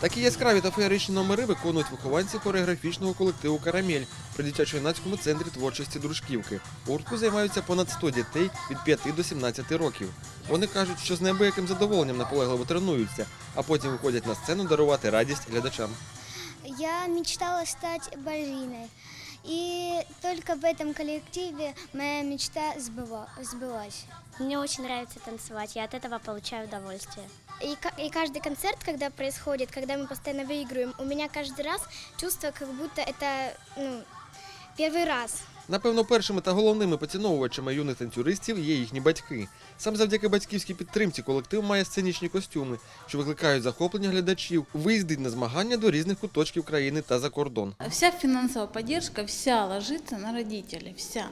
Такі яскраві та феєричні номери виконують вихованці хореографічного колективу Карамель при дитячо-юнацькому центрі творчості Дружківки. У гуртку займаються понад 100 дітей від 5 до 17 років. Вони кажуть, що з неабияким задоволенням наполегливо тренуються, а потім виходять на сцену дарувати радість глядачам. Я мечтала стать балериной. И только в этом коллективе моя мечта сбыла- сбылась. Мне очень нравится танцевать, я от этого получаю удовольствие. И, ка- и каждый концерт, когда происходит, когда мы постоянно выигрываем, у меня каждый раз чувство, как будто это ну, первый раз. Напевно, першими та головними поціновувачами юних танцюристів є їхні батьки. Саме завдяки батьківській підтримці колектив має сценічні костюми, що викликають захоплення глядачів, виїздить на змагання до різних куточків країни та за кордон. Вся финансовая поддержка, вся ложится на родителей, вся.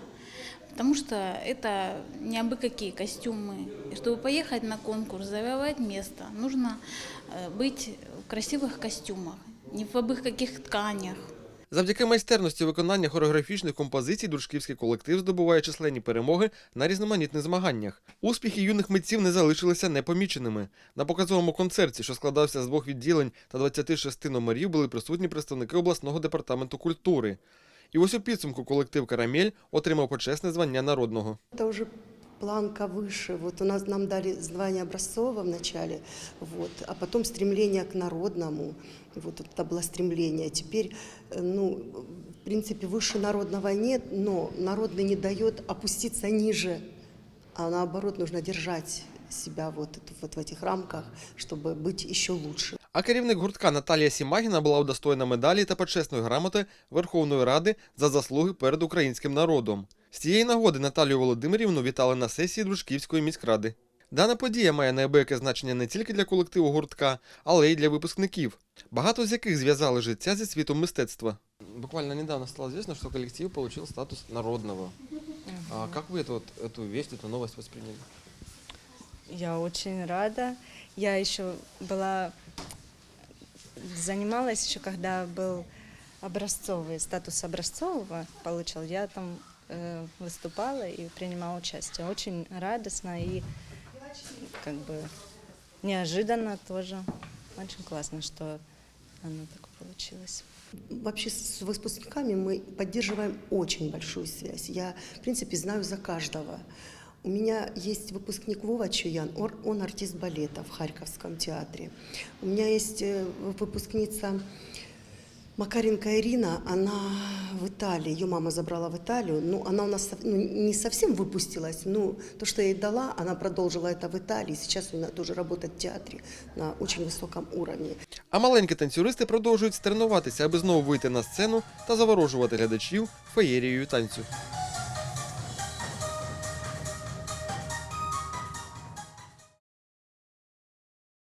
Потому что это не абы какие костюмы. И чтобы поехать на конкурс, завоевать место, нужно э, быть в красивых костюмах, не в абы каких тканях. Завдяки майстерності виконання хореографічних композицій дружківський колектив здобуває численні перемоги на різноманітних змаганнях. Успіхи юних митців не залишилися непоміченими. На показовому концерті, що складався з двох відділень та 26 номерів, були присутні представники обласного департаменту культури. І ось у підсумку колектив Карамель отримав почесне звання народного. Это уже планка выше. Вот у нас нам дали звание образцового в начале, вот, а потом стремление к народному. Вот это было стремление. Теперь, э, ну, в принципе, выше народного нет, но народный не дает опуститься ниже, а наоборот нужно держать себя вот, это- вот в этих рамках, чтобы быть еще лучше. А керівник гуртка Наталія Сімагіна була удостоєна медалі та почесної грамоти Верховної Ради за заслуги перед українським народом. З цієї нагоди Наталію Володимирівну вітали на сесії Дружківської міськради. Дана подія має неабияке значення не тільки для колективу гуртка, але й для випускників, багато з яких зв'язали життя зі світом мистецтва. Буквально недавно стало известно, что коллектив получил статус народного. А как вы эту, вот, эту весть, эту новость восприняли? Я очень рада. Я еще была занималась еще, когда был образцовый статус образцового получил. Я там э, выступала и принимала участие. Очень радостно и как бы неожиданно тоже. Очень классно, что оно так получилось. Вообще с выпускниками мы поддерживаем очень большую связь. Я, в принципе, знаю за каждого. У меня есть выпускник Вова Чуян, ор- он артист балета в Харьковском театре. У меня есть э, выпускница Макаренко Ирина, она в Италии, ее мама забрала в Италию, ну, она у нас сов- ну, не совсем выпустилась, но то, что я ей дала, она продолжила это в Италии, сейчас она тоже работает в театре на очень высоком уровне. А маленькі танцюристи продовжують тренуватися, аби знову вийти на сцену та заворожувати глядачів феєрією танцю.